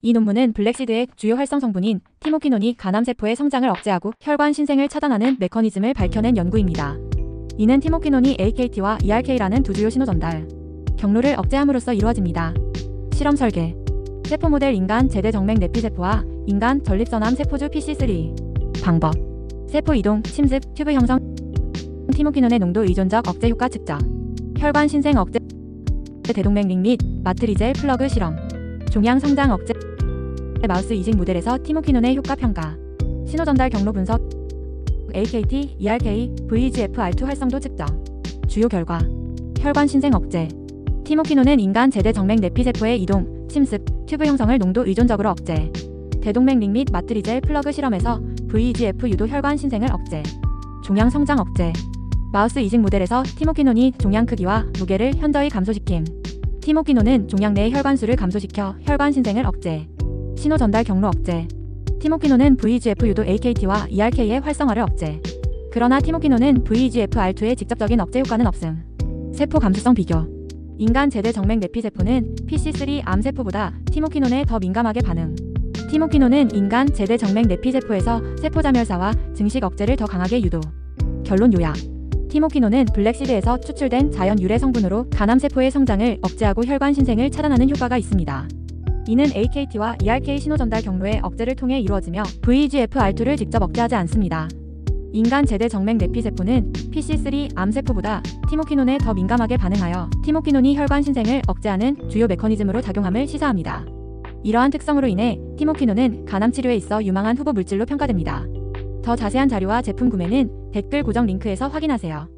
이 논문은 블랙시드의 주요 활성 성분인 티모키논이 간암세포의 성장을 억제하고 혈관 신생을 차단하는 메커니즘을 밝혀낸 연구입니다. 이는 티모키논이 AKT와 ERK라는 두 주요 신호 전달 경로를 억제함으로써 이루어집니다. 실험 설계 세포 모델 인간 제대 정맥 내피세포와 인간 전립선암 세포주 PC3 방법 세포 이동, 침습, 튜브 형성 티모키논의 농도 의존적 억제 효과 측정 혈관 신생 억제 대동맥 링 및 마트리젤 플러그 실험 종양 성장 억제 마우스 이식 모델에서 티모키논의 효과 평가. 신호 전달 경로 분석. AKT, ERK, VEGFR2 활성도 측정. 주요 결과. 혈관 신생 억제. 티모키논은 인간 제대 정맥 내피세포의 이동, 침습, 튜브 형성을 농도 의존적으로 억제. 대동맥 링 및 마트리젤 플러그 실험에서 VEGF 유도 혈관 신생을 억제. 종양 성장 억제. 마우스 이식 모델에서 티모키논이 종양 크기와 무게를 현저히 감소시킴 티모키논은 종양 내 혈관 수를 감소시켜 혈관 신생을 억제 신호 전달 경로 억제. 티모키논은 VEGF 유도 AKT와 ERK의 활성화를 억제. 그러나 티모키논은 VEGFR2의 직접적인 억제 효과는 없음. 세포 감수성 비교. 인간 제대 정맥 내피 세포는 PC3 암 세포보다 티모키논에 더 민감하게 반응. 티모키논은 인간 제대 정맥 내피 세포에서 세포 자멸사와 증식 억제를 더 강하게 유도. 결론 요약. 티모키논은 블랙시드에서 추출된 자연 유래 성분으로 간암세포의 성장을 억제하고 혈관 신생을 차단하는 효과가 있습니다. 이는 AKT와 ERK 신호 전달 경로의 억제를 통해 이루어지며 VEGFR2를 직접 억제하지 않습니다. 인간 제대 정맥 내피세포는 PC3 암세포보다 티모키논에 더 민감하게 반응하여 티모키논이 혈관 신생을 억제하는 주요 메커니즘으로 작용함을 시사합니다. 이러한 특성으로 인해 티모키논은 간암 치료에 있어 유망한 후보 물질로 평가됩니다. 더 자세한 자료와 제품 구매는 댓글 고정 링크에서 확인하세요.